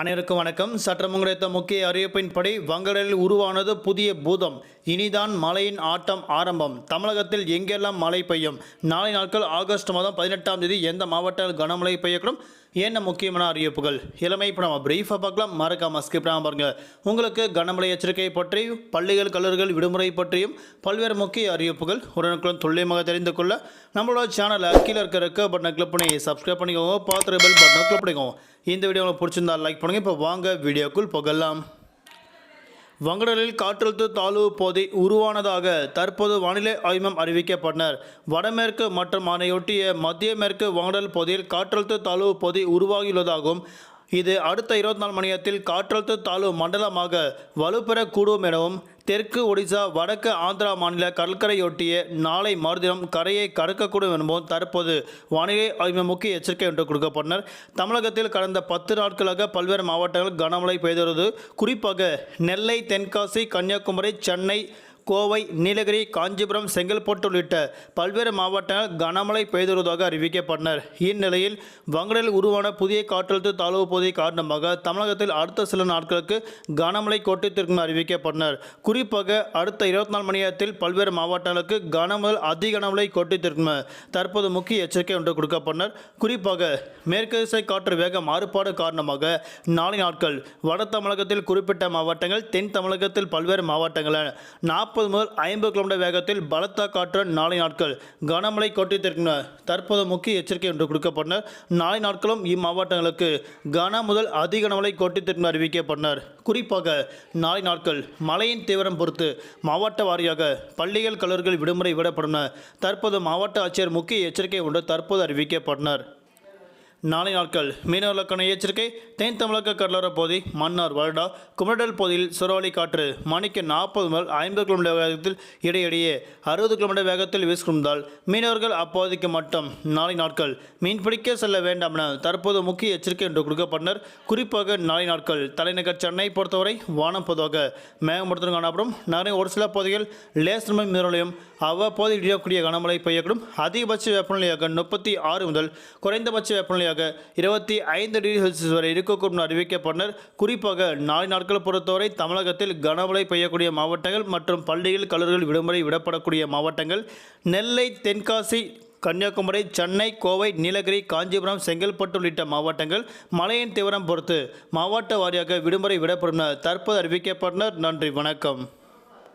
அனைவருக்கும் வணக்கம். சற்றம் கிடைத்த முக்கிய அறிவிப்பின்படி வங்கடலில் உருவானது புதிய பூதம். இனிதான் மழையின் ஆட்டம் ஆரம்பம். தமிழகத்தில் எங்கெல்லாம் மழை பெய்யும்? நாளை நாட்கள் ஆகஸ்ட் மாதம் பதினெட்டாம் தேதி எந்த மாவட்டத்தில் கனமழை பெய்யக்கூடும்? என்ன முக்கியமான அறிவிப்புகள்? இளமை இப்போ நம்ம பிரீஃபாக பார்க்கலாம். மறக்காம ஸ்கிப் பாருங்க. உங்களுக்கு கனமழை எச்சரிக்கை பற்றி பள்ளிகள் கல்லூரிகள் விடுமுறை பற்றியும் பல்வேறு முக்கிய அறிவிப்புகள் உடனுக்குடன் துல்லியமாக தெரிந்து கொள்ள நம்மளோட சேனலை கீழே இருக்கிற இருக்க பட்டனை கிளிக் பண்ணி சப்ஸ்கிரைப் பண்ணிக்கோங்க. பார்த்து பெல் பட்டனை கிளிக் பண்ணிக்கோங்க. இந்த வீடியோ உங்களுக்கு பிடிச்சிருந்தா லைக் பண்ணுங்கள் இப்போ வாங்க வீடியோக்குள் போகலாம். வங்கடலில் காற்றழுத்த தாழ்வு போதை உருவானதாக தற்போது வானிலை ஆய்வம் அறிவிக்கப்பட்டனர். வடமேற்கு மற்றும் அதனையொட்டிய மத்திய மேற்கு வங்கடல் பகுதியில் காற்றழுத்த தாழ்வு போதை உருவாகியுள்ளதாகவும் இது அடுத்த இருபத்தி நாலு மணி நேரத்தில் காற்றழுத்த தாழ்வு மண்டலமாக வலுப்பெறக்கூடும் எனவும் தெற்கு ஒடிசா வடக்கு ஆந்திரா மாநில கடற்கரையொட்டிய நாளை மறுதினம் கரையை கடக்கக்கூடும் என்பதும் தற்போது வானிலை ஆய்வு முக்கிய எச்சரிக்கை ஒன்று கொடுக்கப்பட்டனர். தமிழகத்தில் கடந்த பத்து நாட்களாக பல்வேறு மாவட்டங்கள் கனமழை பெய்து வருவது குறிப்பாக நெல்லை தென்காசி கன்னியாகுமரி சென்னை கோவை நீலகிரி காஞ்சிபுரம் செங்கல்பட்டு உள்ளிட்ட பல்வேறு மாவட்டங்கள் கனமழை பெய்துள்ளதாக அறிவிக்கப்பட்டனர். இந்நிலையில் வங்கடலில் உருவான புதிய காற்றழுத்த தாழ்வு பகுதி காரணமாக தமிழகத்தில் அடுத்த சில நாட்களுக்கு கனமழை கொட்டித்திருக்கும் அறிவிக்கப்பட்டனர். குறிப்பாக அடுத்த இருபத்தி நாலு மணி நேரத்தில் பல்வேறு மாவட்டங்களுக்கு கனமுதல் அதி கனமழை கொட்டித்திருக்கும் தற்போது முக்கிய எச்சரிக்கை ஒன்று கொடுக்கப்பட்டனர். குறிப்பாக மேற்கு திசை காற்று வேக மாறுபாடு காரணமாக நாளை நாட்கள் வட தமிழகத்தில் குறிப்பிட்ட மாவட்டங்கள் தென் தமிழகத்தில் பல்வேறு மாவட்டங்களில் நாற்பது நாற்பது முதல் ஐம்பது கிலோமீட்டர் வேகத்தில் பலத்த காற்று நாளை நாட்கள். கனமழை கொட்டித்திருக்கின்றன தற்போது முக்கிய எச்சரிக்கை ஒன்று கொடுக்கப்பட்டனர் நாளை நாட்களும் இம்மாவட்டங்களுக்கு கன முதல் அதி கனமழை கொட்டித்திருக்கும் அறிவிக்கப்பட்டனர். குறிப்பாக நாளை நாட்கள் மழையின் தீவிரம் பொறுத்து மாவட்ட வாரியாக பள்ளிகள் கல்லூரிகள் விடுமுறை விடப்படும் தற்போது மாவட்ட ஆட்சியர் முக்கிய எச்சரிக்கை ஒன்று தற்போது அறிவிக்கப்பட்டனர். நாளை நாட்கள் மீனவர்களுக்கான எச்சரிக்கை தென் தமிழக கடலோர பகுதி மன்னார் வருடா குமரடல் பகுதியில் சுரவழி காற்று மணிக்கு நாற்பது முதல் ஐம்பது கிலோமீட்டர் வேகத்தில் இடையிடையே அறுபது கிலோமீட்டர் வேகத்தில் வீசுகின்றால் மீனவர்கள் அப்பகுதிக்கு மட்டும் நாளை நாட்கள் மீன்பிடிக்க செல்ல வேண்டாம் என தற்போது முக்கிய எச்சரிக்கை என்று கொடுக்கப்பட்டனர். குறிப்பாக நாளை நாட்கள் தலைநகர் சென்னை பொறுத்தவரை வானம் பொதுவாக மேகமூட்டத்துடன் காணப்படும். நகரின் ஒரு சில பகுதிகள் லேசர் மீறலையும் அவ்வப்போது இடியக்கூடிய கனமழை பெய்யக்கூடும். அதிகபட்ச வெப்பநிலையாக முப்பத்தி ஆறு முதல் குறைந்தபட்ச வெப்பநிலையாக இருபத்தி ஐந்து டிகிரி செல்சியஸ் வரை இருக்கக்கூடும் அறிவிக்கப்பட்டனர் குறிப்பாக நாளை நாட்கள் பொறுத்தவரை தமிழகத்தில் கனமழை பெய்யக்கூடிய மாவட்டங்கள் மற்றும் பள்ளிகள் கல்லூரிகள் விடுமுறை விடப்படக்கூடிய மாவட்டங்கள். நெல்லை தென்காசி கன்னியாகுமரி சென்னை கோவை நீலகிரி காஞ்சிபுரம் செங்கல்பட்டு உள்ளிட்ட மாவட்டங்கள் மழையின் தீவிரம் பொறுத்து மாவட்ட வாரியாக விடுமுறை விடப்படும் தற்போது அறிவிக்கப்பட்டனர். நன்றி வணக்கம்.